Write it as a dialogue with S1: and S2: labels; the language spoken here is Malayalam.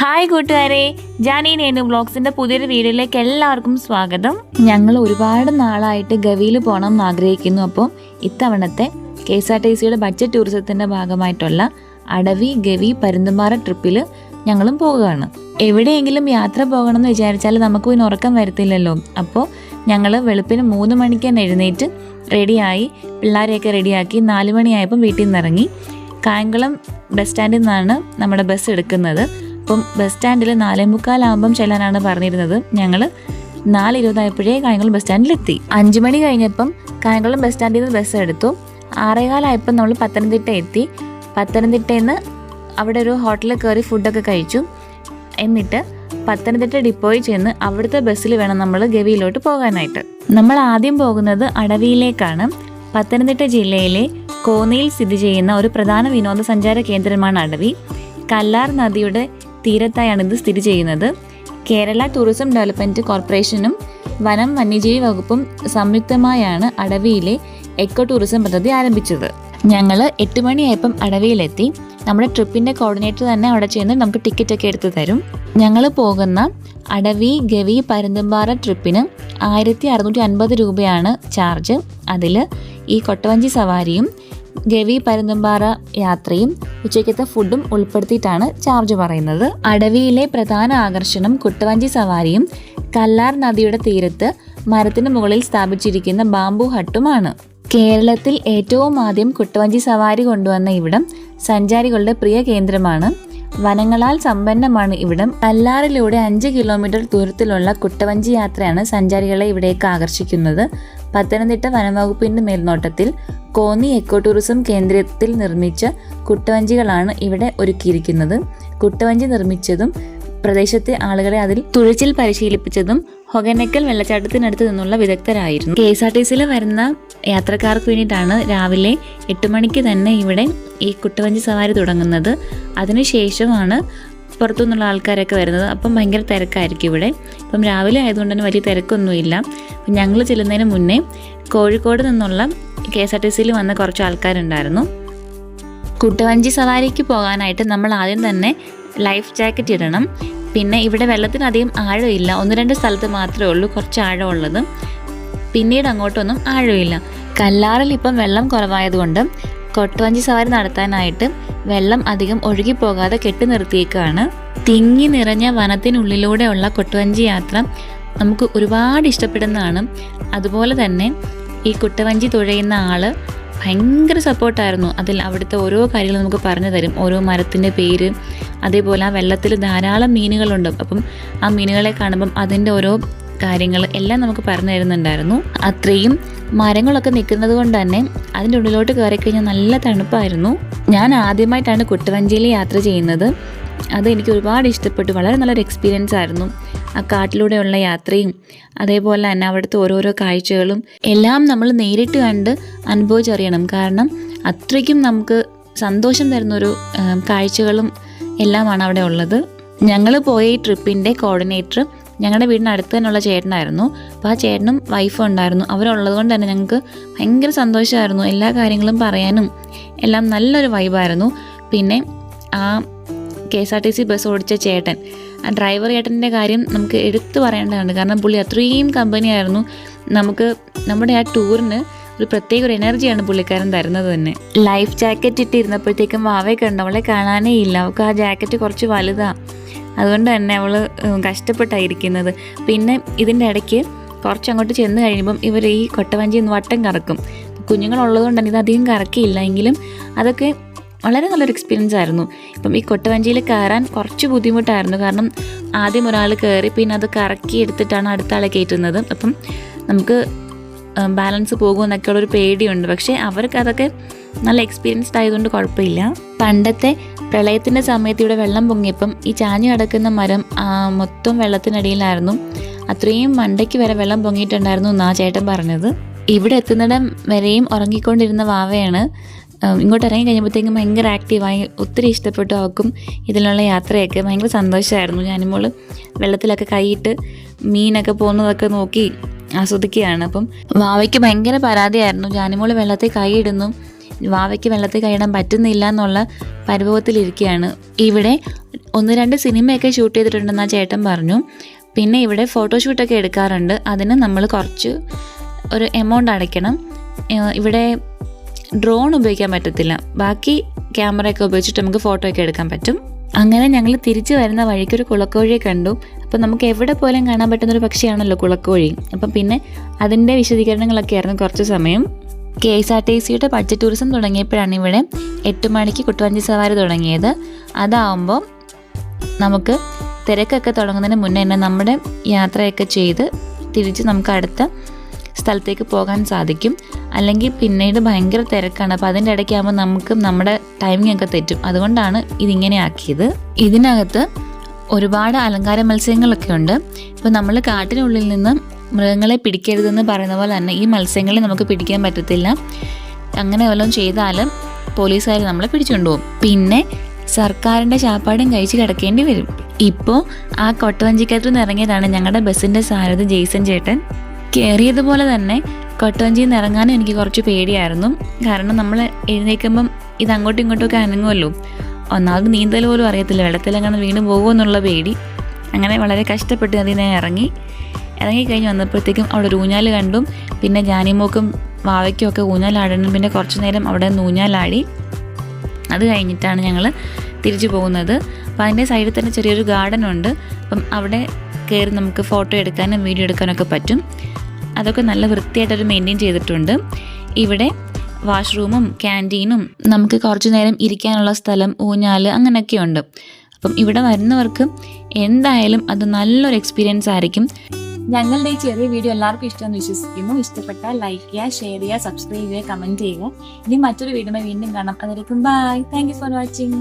S1: ഹായ് കൂട്ടുകാരെ ജാനി നേനു ബ്ലോഗ്സിന്റെ പുതിയൊരു വീഡിയോയിലേക്ക് എല്ലാവർക്കും സ്വാഗതം. ഞങ്ങൾ ഒരുപാട് നാളായിട്ട് ഗവിയിൽ പോകണം എന്ന് ആഗ്രഹിക്കുന്നു. അപ്പോൾ ഇത്തവണത്തെ കെ എസ് ആർ ടി സിയുടെ ബഡ്ജറ്റ് ടൂറിസത്തിന്റെ ഭാഗമായിട്ടുള്ള അടവി ഗവി പരുന്തുമാറ ട്രിപ്പിൽ ഞങ്ങളും പോവുകയാണ്. എവിടെയെങ്കിലും യാത്ര പോകണം എന്ന് വിചാരിച്ചാൽ നമുക്ക് പിന്നെ ഉറക്കം വരത്തില്ലല്ലോ. അപ്പോൾ ഞങ്ങൾ വെളുപ്പിന് മൂന്ന് മണിക്ക് തന്നെ എഴുന്നേറ്റ് റെഡിയായി പിള്ളേരെയൊക്കെ റെഡിയാക്കി നാല് മണിയായപ്പം വീട്ടിൽ നിന്ന് ഇറങ്ങി കായംകുളം ബസ് സ്റ്റാൻഡിൽ നിന്നാണ് നമ്മുടെ ബസ് എടുക്കുന്നത്. അപ്പം ബസ് സ്റ്റാൻഡിൽ നാലേ മുക്കാലാകുമ്പം ചെല്ലാനാണ് പറഞ്ഞിരുന്നത്. ഞങ്ങൾ നാല് ഇരുപതായപ്പോഴേ കായംകുളം ബസ് സ്റ്റാൻഡിലെത്തി. അഞ്ചു മണി കഴിഞ്ഞപ്പം കായംകുളം ബസ് സ്റ്റാൻഡിൽ നിന്ന് ബസ് എടുത്തു. ആറേകാലായപ്പം നമ്മൾ പത്തനംതിട്ട എത്തി. പത്തനംതിട്ടയിൽ നിന്ന് അവിടെ ഒരു ഹോട്ടലിൽ കയറി ഫുഡൊക്കെ കഴിച്ചു. എന്നിട്ട് പത്തനംതിട്ട ഡിപ്പോയിൽ ചെന്ന് അവിടുത്തെ ബസ്സിൽ വേണം നമ്മൾ ഗവിയിലോട്ട് പോകാനായിട്ട്. നമ്മൾ ആദ്യം പോകുന്നത് അടവിയിലേക്കാണ്. പത്തനംതിട്ട ജില്ലയിലെ കോന്നിയിൽ സ്ഥിതി ചെയ്യുന്ന ഒരു പ്രധാന വിനോദസഞ്ചാര കേന്ദ്രമാണ് അടവി. കല്ലാർ നദിയുടെ തീരത്തായാണ് ഇത് സ്ഥിതി ചെയ്യുന്നത്. കേരള ടൂറിസം ഡെവലപ്മെന്റ് കോർപ്പറേഷനും വനം വന്യജീവി വകുപ്പും സംയുക്തമായാണ് അടവിയിലെ എക്കോ ടൂറിസം പദ്ധതി ആരംഭിച്ചത്. ഞങ്ങൾ എട്ട് മണിയായപ്പം അടവിയിലെത്തി. നമ്മുടെ ട്രിപ്പിന്റെ കോർഡിനേറ്റർ തന്നെ അവിടെ ചെന്ന് നമുക്ക് ടിക്കറ്റ് ഒക്കെ എടുത്തു തരും. ഞങ്ങൾ പോകുന്ന അടവി ഗവി പരുന്തുംപാറ ട്രിപ്പിന് ആയിരത്തി അറുന്നൂറ്റി അൻപത് രൂപയാണ് ചാർജ് അതിൽ ഈ കൊട്ടവഞ്ചി സവാരിയും ഗവി പരുന്തുംപാറ യാത്രയും ഉച്ചയ്ക്കത്തെ ഫുഡും ഉൾപ്പെടുത്തിയിട്ടാണ് ചാർജ് പറയുന്നത്. അടവിയിലെ പ്രധാന ആകർഷണം കുട്ടവഞ്ചി സവാരിയും കല്ലാർ നദിയുടെ തീരത്ത് മരത്തിന് മുകളിൽ സ്ഥാപിച്ചിരിക്കുന്ന ബാംബു ഹട്ടുമാണ്. കേരളത്തിൽ ഏറ്റവും ആദ്യം കുട്ടവഞ്ചി സവാരി കൊണ്ടുവന്ന ഇവിടം സഞ്ചാരികളുടെ പ്രിയ കേന്ദ്രമാണ്. വനങ്ങളാൽ സമ്പന്നമാണ് ഇവിടം. കല്ലാറിലൂടെ അഞ്ച് കിലോമീറ്റർ ദൂരത്തിലുള്ള കുട്ടവഞ്ചി യാത്രയാണ് സഞ്ചാരികളെ ഇവിടേക്ക് ആകർഷിക്കുന്നത്. പത്തനംതിട്ട വനംവകുപ്പിന്റെ മേൽനോട്ടത്തിൽ കോന്നി എക്കോ ടൂറിസം കേന്ദ്രത്തിൽ നിർമ്മിച്ച കുട്ടവഞ്ചികളാണ് ഇവിടെ ഒരുക്കിയിരിക്കുന്നത്. കുട്ടവഞ്ചി നിർമ്മിച്ചതും പ്രദേശത്തെ ആളുകളെ അതിൽ തുഴച്ചിൽ പരിശീലിപ്പിച്ചതും ഹൊഗനക്കൽ വെള്ളച്ചാട്ടത്തിനടുത്ത് നിന്നുള്ള വിദഗ്ധരായിരുന്നു. കെ എസ് ആർ ടി സിയിൽ വരുന്ന യാത്രക്കാർക്ക് വേണ്ടിയിട്ടാണ് രാവിലെ എട്ട് മണിക്ക് തന്നെ ഇവിടെ ഈ കുട്ടവഞ്ചി സവാരി തുടങ്ങുന്നത്. അതിനുശേഷമാണ് പുറത്തുനിന്നുള്ള ആൾക്കാരൊക്കെ വരുന്നത്. അപ്പം ഭയങ്കര തിരക്കായിരിക്കും ഇവിടെ. ഇപ്പം രാവിലെ ആയതുകൊണ്ട് തന്നെ വലിയ തിരക്കൊന്നുമില്ല. അപ്പം ഞങ്ങൾ ചെല്ലുന്നതിന് മുന്നേ കോഴിക്കോട് നിന്നുള്ള കെ എസ് ആർ ടി സിയിൽ വന്ന കുറച്ച് ആൾക്കാരുണ്ടായിരുന്നു. കുട്ടവഞ്ചി സവാരിക്ക് പോകാനായിട്ട് നമ്മൾ ആദ്യം തന്നെ ലൈഫ് ജാക്കറ്റ് ഇടണം. പിന്നെ ഇവിടെ വെള്ളത്തിനധികം ആഴമില്ല. ഒന്ന് രണ്ട് സ്ഥലത്ത് മാത്രമേ ഉള്ളൂ. കുറച്ച് ആഴമുള്ളത്. പിന്നീട് അങ്ങോട്ടൊന്നും ആഴമില്ല. കല്ലാറിൽ ഇപ്പം വെള്ളം കുറവായതുകൊണ്ട് കൊട്ടുവഞ്ചി സവാരി നടത്താനായിട്ട് വെള്ളം അധികം ഒഴുകി പോകാതെ കെട്ടി നിർത്തിയേക്കാണ്. തിങ്ങി നിറഞ്ഞ വനത്തിനുള്ളിലൂടെയുള്ള കൊട്ടുവഞ്ചി യാത്ര നമുക്ക് ഒരുപാട് ഇഷ്ടപ്പെടുന്നതാണ്. അതുപോലെ തന്നെ ഈ കുട്ടവഞ്ചി തുഴയുന്ന ആൾ ഭയങ്കര സപ്പോർട്ടായിരുന്നു. അതിൽ അവിടുത്തെ ഓരോ കാര്യങ്ങളും നമുക്ക് പറഞ്ഞു തരും. ഓരോ മരത്തിന്റെ പേര് അതേപോലെ ആ വെള്ളത്തിൽ ധാരാളം മീനുകളുണ്ട്. അപ്പം ആ മീനുകളെ കാണുമ്പം അതിന്റെ ഓരോ കാര്യങ്ങൾ എല്ലാം നമുക്ക് പറഞ്ഞു തരുന്നുണ്ടായിരുന്നു. അത്രയും മരങ്ങളൊക്കെ നിൽക്കുന്നത് കൊണ്ട് തന്നെ അതിന്റെ ഉള്ളിലോട്ട് കയറി കഴിഞ്ഞാൽ നല്ല തണുപ്പായിരുന്നു. ഞാൻ ആദ്യമായിട്ടാണ് കുട്ടവഞ്ചിയിൽ യാത്ര ചെയ്യുന്നത്. അത് എനിക്ക് ഒരുപാട് ഇഷ്ടപ്പെട്ടു. വളരെ നല്ലൊരു എക്സ്പീരിയൻസ് ആയിരുന്നു. ആ കാട്ടിലൂടെയുള്ള യാത്രയും അതേപോലെ തന്നെ അവിടുത്തെ ഓരോരോ കാഴ്ചകളും എല്ലാം നമ്മൾ നേരിട്ട് കണ്ട് അനുഭവിച്ചറിയണം. കാരണം അത്രയ്ക്കും നമുക്ക് സന്തോഷം തരുന്നൊരു കാഴ്ചകളും എല്ലാമാണ് അവിടെ ഉള്ളത്. ഞങ്ങൾ പോയ ഈ ട്രിപ്പിന്റെ കോർഡിനേറ്റർ ഞങ്ങളുടെ വീടിന് അടുത്ത് തന്നെയുള്ള ചേട്ടനായിരുന്നു. അപ്പോൾ ആ ചേട്ടനും വൈഫും ഉണ്ടായിരുന്നു. അവരുള്ളത് കൊണ്ട് തന്നെ ഞങ്ങൾക്ക് ഭയങ്കര സന്തോഷമായിരുന്നു എല്ലാ കാര്യങ്ങളും പറയാനും. എല്ലാം നല്ലൊരു വൈബായിരുന്നു പിന്നെ ആ K S R T C bus ഓടിച്ച ചേട്ടൻ ആ ഡ്രൈവർ ചേട്ടന്റെ കാര്യം നമുക്ക് എടുത്തു പറയേണ്ടതാണ് കാരണം പുള്ളി അത്രയും കമ്പനിയായിരുന്നു നമുക്ക് നമ്മുടെ ആ ടൂറിന് ഒരു പ്രത്യേക ഒരു എനർജിയാണ് പുള്ളിക്കാരൻ തരുന്നത് തന്നെ. ലൈഫ് ജാക്കറ്റ് ഇട്ടിരുന്നപ്പോഴത്തേക്കും വാവയൊക്കെ കണ്ടു അവളെ കാണാനേ ഇല്ല. അവൾക്ക് ആ ജാക്കറ്റ് കുറച്ച് വലുതാണ് അതുകൊണ്ട് തന്നെ അവൾ കഷ്ടപ്പെട്ടായിരിക്കുന്നത്. പിന്നെ ഇതിന്റെ ഇടയ്ക്ക് കുറച്ച് അങ്ങോട്ട് ചെന്ന് കഴിയുമ്പം ഇവർ ഈ കൊട്ടവഞ്ചി ഒന്ന് വട്ടം കറക്കും. കുഞ്ഞുങ്ങളുള്ളതുകൊണ്ട് തന്നെ ഇത് അധികം കറക്കിയില്ല. എങ്കിലും അതൊക്കെ വളരെ നല്ലൊരു എക്സ്പീരിയൻസ് ആയിരുന്നു. ഇപ്പം ഈ കൊട്ടവഞ്ചിയിൽ കയറാൻ കുറച്ച് ബുദ്ധിമുട്ടായിരുന്നു. കാരണം ആദ്യം ഒരാൾ കയറി പിന്നെ അത് കറക്കി എടുത്തിട്ടാണ് അടുത്ത ആളെ കയറ്റുന്നത്. അപ്പം നമുക്ക് ബാലൻസ് പോകുമെന്നൊക്കെയുള്ളൊരു പേടിയുണ്ട്. പക്ഷേ അവർക്ക് അതൊക്കെ നല്ല എക്സ്പീരിയൻസ്ഡ് ആയതുകൊണ്ട് കുഴപ്പമില്ല. പണ്ടത്തെ പ്രളയത്തിന്റെ സമയത്ത് ഇവിടെ വെള്ളം പൊങ്ങിയപ്പം ഈ ചാഞ്ഞു കിടക്കുന്ന മരം മൊത്തം വെള്ളത്തിനടിയിലായിരുന്നു. അത്രയും മണ്ടയ്ക്ക് വരെ വെള്ളം പൊങ്ങിയിട്ടുണ്ടായിരുന്നു എന്നാ ചേട്ടൻ പറഞ്ഞത്. ഇവിടെ എത്തുന്നിടം വരെയും ഉറങ്ങിക്കൊണ്ടിരുന്ന വാവയാണ്. ഇങ്ങോട്ട് ഇറങ്ങി കഴിഞ്ഞപ്പോഴത്തേക്കും ഭയങ്കര ആക്റ്റീവായി ഒത്തിരി ഇഷ്ടപ്പെട്ടു അവൾക്കും ഇതിലുള്ള യാത്രയൊക്കെ. ഭയങ്കര സന്തോഷമായിരുന്നു. ഞാനിപ്പോൾ വെള്ളത്തിലൊക്കെ കൈയിട്ട് മീനൊക്കെ പോകുന്നതൊക്കെ നോക്കി ആസ്വദിക്കുകയാണ്. അപ്പം വാവയ്ക്ക് ഭയങ്കര പരാതിയായിരുന്നു. ജാനിമോൾ വെള്ളത്തിൽ കൈയിടുന്നു. വാവയ്ക്ക് വെള്ളത്തിൽ കഴിയാൻ പറ്റുന്നില്ല എന്നുള്ള പരിഭവത്തിലിരിക്കുകയാണ്. ഇവിടെ ഒന്ന് രണ്ട് സിനിമയൊക്കെ ഷൂട്ട് ചെയ്തിട്ടുണ്ടെന്ന് ആ ചേട്ടൻ പറഞ്ഞു. പിന്നെ ഇവിടെ ഫോട്ടോഷൂട്ടൊക്കെ എടുക്കാറുണ്ട്. അതിന് നമ്മൾ കുറച്ച് ഒരു എമൗണ്ട് അടയ്ക്കണം. ഇവിടെ ഡ്രോൺ ഉപയോഗിക്കാൻ പറ്റത്തില്ല. ബാക്കി ക്യാമറയൊക്കെ ഉപയോഗിച്ചിട്ട് നമുക്ക് ഫോട്ടോ ഒക്കെ എടുക്കാൻ പറ്റും. അങ്ങനെ ഞങ്ങൾ തിരിച്ചു വരുന്ന വഴിക്ക് ഒരു കുളക്കോഴിയെ കണ്ടു. അപ്പോൾ നമുക്ക് എവിടെ പോലും കാണാൻ പറ്റുന്ന ഒരു പക്ഷിയാണല്ലോ കുളക്കോഴി. അപ്പം പിന്നെ അതിന്റെ വിശദീകരണങ്ങളൊക്കെ ആയിരുന്നു കുറച്ച് സമയം. കെ എസ് ആർ ടി സിയുടെ ബഡ്ജറ്റ് ടൂറിസം തുടങ്ങിയപ്പോഴാണ് ഇവിടെ എട്ട് മണിക്ക് കുട്ടുവഞ്ചി സവാരി തുടങ്ങിയത്. അതാവുമ്പോൾ നമുക്ക് തിരക്കൊക്കെ തുടങ്ങുന്നതിന് മുന്നേ തന്നെ നമ്മുടെ യാത്രയൊക്കെ ചെയ്ത് തിരിച്ച് നമുക്ക് അടുത്ത സ്ഥലത്തേക്ക് പോകാൻ സാധിക്കും. അല്ലെങ്കിൽ പിന്നീട് ഭയങ്കര തിരക്കാണ്. അപ്പോൾ അതിന്റെ ഇടയ്ക്കാകുമ്പോൾ നമുക്ക് നമ്മുടെ ടൈമിംഗ് ഒക്കെ തെറ്റും. അതുകൊണ്ടാണ് ഇതിങ്ങനെ ആക്കിയത്. ഇതിനകത്ത് ഒരുപാട് അലങ്കാര മത്സ്യങ്ങളൊക്കെ ഉണ്ട്. ഇപ്പോൾ നമ്മൾ കാട്ടിനുള്ളിൽ നിന്ന് മൃഗങ്ങളെ പിടിക്കരുതെന്ന് പറയുന്ന പോലെ തന്നെ ഈ മത്സ്യങ്ങളെ നമുക്ക് പിടിക്കാൻ പറ്റത്തില്ല. അങ്ങനെ വല്ലതും ചെയ്താലും പോലീസുകാർ നമ്മളെ പിടിച്ചുകൊണ്ടുപോകും പിന്നെ സർക്കാരിന്റെ ചാപ്പാടും കഴിച്ച് കിടക്കേണ്ടി വരും. ഇപ്പോൾ ആ കൊട്ടവഞ്ചിക്കകത്തു നിന്ന് ഇറങ്ങിയതാണ് ഞങ്ങളുടെ ബസ്സിന്റെ സാരഥി ജെയ്സൺ ചേട്ടൻ. കയറിയതുപോലെ തന്നെ കൊട്ടവഞ്ചിയിൽ നിന്ന് ഇറങ്ങാനും എനിക്ക് കുറച്ച് പേടിയായിരുന്നു. കാരണം നമ്മൾ എഴുന്നേൽക്കുമ്പം ഇത് അങ്ങോട്ടും ഇങ്ങോട്ടും ഒക്കെ അനങ്ങുമല്ലോ ഒന്നാമത് നീന്തൽ പോലും അറിയത്തില്ല. വെള്ളത്തിലെങ്ങനെ വീണ് പോകുമെന്നുള്ള പേടി. അങ്ങനെ വളരെ കഷ്ടപ്പെട്ട് അതിൽ ഞാൻ ഇറങ്ങി. ഇറങ്ങിക്കഴിഞ്ഞ് വന്നപ്പോഴത്തേക്കും അവിടെ ഊഞ്ഞാൽ കണ്ടു. പിന്നെ ജാനിമോക്കും വാവയ്ക്കും ഒക്കെ ഊഞ്ഞാലാടണം പിന്നെ കുറച്ച് നേരം അവിടെ നിന്ന് ഊഞ്ഞാലാടി. അത് കഴിഞ്ഞിട്ടാണ് ഞങ്ങൾ തിരിച്ചു പോകുന്നത്. അപ്പോൾ അതിന്റെ സൈഡിൽ തന്നെ ചെറിയൊരു ഗാർഡൻ ഉണ്ട്. അപ്പം അവിടെ കയറി നമുക്ക് ഫോട്ടോ എടുക്കാനും വീഡിയോ എടുക്കാനൊക്കെ പറ്റും. അതൊക്കെ നല്ല വൃത്തിയായിട്ടൊരു മെയിന്റെയിൻ ചെയ്തിട്ടുണ്ട്. ഇവിടെ വാഷ്റൂമും ക്യാന്റീനും നമുക്ക് കുറച്ച് നേരം ഇരിക്കാനുള്ള സ്ഥലം ഊഞ്ഞാൽ അങ്ങനെയൊക്കെ ഉണ്ട്. അപ്പം ഇവിടെ വരുന്നവർക്ക് എന്തായാലും അത് നല്ലൊരു എക്സ്പീരിയൻസ് ആയിരിക്കും. ഞങ്ങളുടെ ഈ ചെറിയ വീഡിയോ എല്ലാവർക്കും ഇഷ്ടമെന്ന് വിശ്വസിക്കുന്നു. ഇഷ്ടപ്പെട്ടാൽ ലൈക്ക് ചെയ്യുക ഷെയർ ചെയ്യുക സബ്സ്ക്രൈബ് ചെയ്യുക കമന്റ് ചെയ്യുക. ഇനി മറ്റൊരു വീഡിയോ വീണ്ടും കാണാം. അതിലേക്കും ബൈ താങ്ക് ഫോർ വാച്ചിങ്